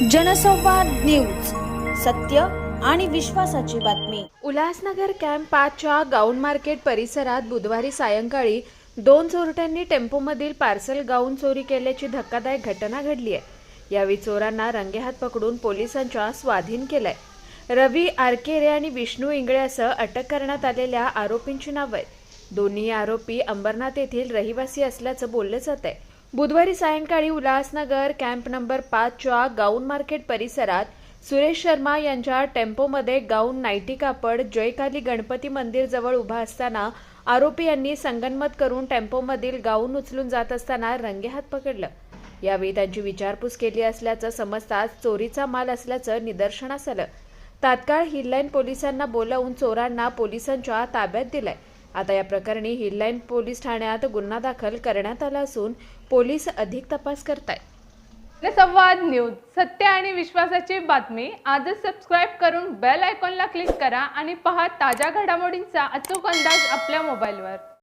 जनसंवाद न्यूज सत्य आणि विश्वासाची बातमी. उल्हासनगर कॅम्प पाचच्या गाऊन मार्केट परिसरात बुधवारी सायंकाळी दोन चोरट्यांनी टेम्पोमधील पार्सल गाऊन चोरी केल्याची धक्कादायक घटना घडली आहे. यावेळी चोरांना रंगेहात पकडून पोलिसांच्या स्वाधीन केलंय. रवी आरकेरे आणि विष्णू इंगळेसह अटक करण्यात आलेल्या आरोपींची नावं आहेत. दोन्ही आरोपी अंबरनाथ येथील रहिवासी असल्याचं बोललं जात आहे बुधवारी सायंकाळी उल्हासनगर कॅम्प नंबर पाचच्या गाऊन मार्केट परिसरात सुरेश शर्मा यांच्या टेम्पोमध्ये गाऊन नाईटी कापड जयकाली गणपती मंदिर जवळ उभा असताना आरोपी यांनी संगनमत करून टेम्पोमधील गाऊन उचलून जात असताना रंगेहात पकडलं. यावेळी त्यांची विचारपूस केली असल्याचं समजताच चोरीचा माल असल्याचं निदर्शनास आलं. तात्काळ हिललाईन पोलिसांना बोलावून चोरांना पोलिसांच्या ताब्यात दिलाय. आता या प्रकरणी हिललाईन पोलीस ठाण्यात गुन्हा दाखल करण्यात आला असून पोलीस अधिक तपास करतायत. संवाद न्यूज सत्य आणि विश्वासाची बातमी. आजच सबस्क्राईब करून बेल आयकॉनला क्लिक करा आणि पहा ताज्या घडामोडींचा अचूक अंदाज आपल्या मोबाईलवर